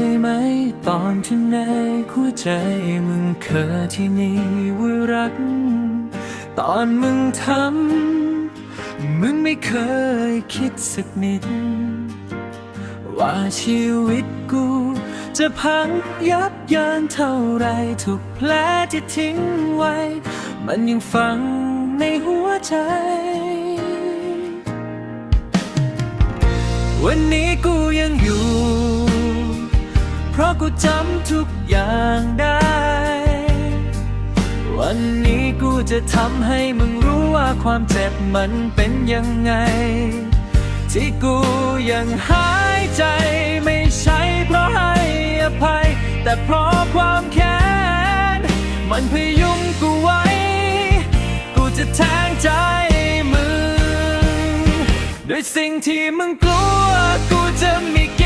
ยไหม ตอนที่ในหัวใจมึงเคยที่นี่ว่ารัก ตอนมึงทำมึงไม่เคยคิดสักนิด ว่าชีวิตกู จะพังยับยินเท่าไรทุกแผลที่ทิ้งไว้ มันยังฝังในหัวใจ วันนี้กูยังอยู่ เพราะกูจำทุกอย่างได้ วันนี้กูจะทำให้มึงรู้ว่าความเจ็บมันเป็นยังไง ที่กูยังหายใจไม่ใช่เพราะให้อภัย แต่เพราะความแค้น มันพยุงกูไว้ กูจะแทงใจมึง ด้วยสิ่งที่มึงกลัวกูจะมีกิ๊กมี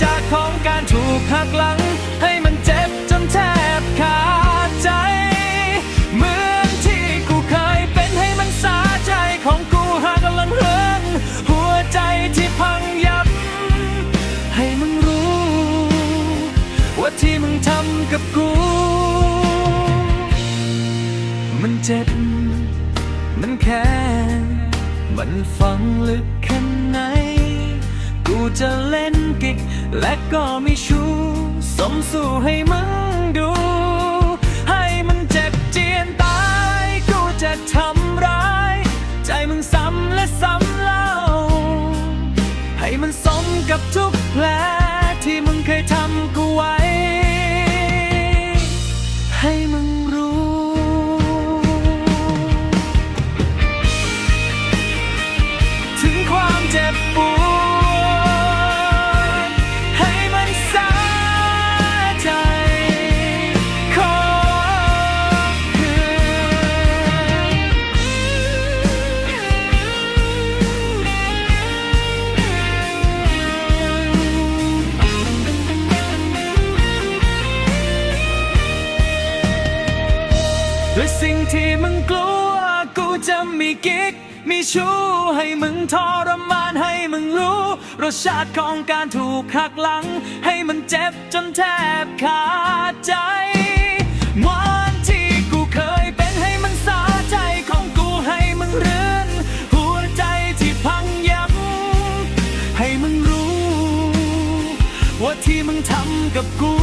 ชาติของการถูกหักหลัง ให้มันเจ็บจนแทบขาดใจ เหมือนที่กูเคยเป็นให้มันสาใจของกูหากำลังเฮิงหัวใจที่พังยับ ให้มึงรู้ ว่าที่มึงทำกับกู มันเจ็บ มันแค้นมันฝังลึกแค่ จะเล่นกิก และก็ไม่ชู้สมสู่ให้มึงดู ให้มันเจ็บเจียนตาย กูจะทำร้าย ใจมึงซ้ำและซ้ำเล่า ให้มันสมกับทุกแผลที่มึงเคยทำกูไว้ ให้มึง ที่มึงกลัว กูจะมีกิ๊ก มีชู้ให้มึงทรมานให้มึงรู้ รสชาติของการถูกหักหลัง ให้มันเจ็บจนแทบขาดใจมอนที่กูเคยเป็นให้มันสาใจของกูให้มึงเรือนหัวใจที่พังยับให้มึงรู้ ว่าที่มึงทำกับกู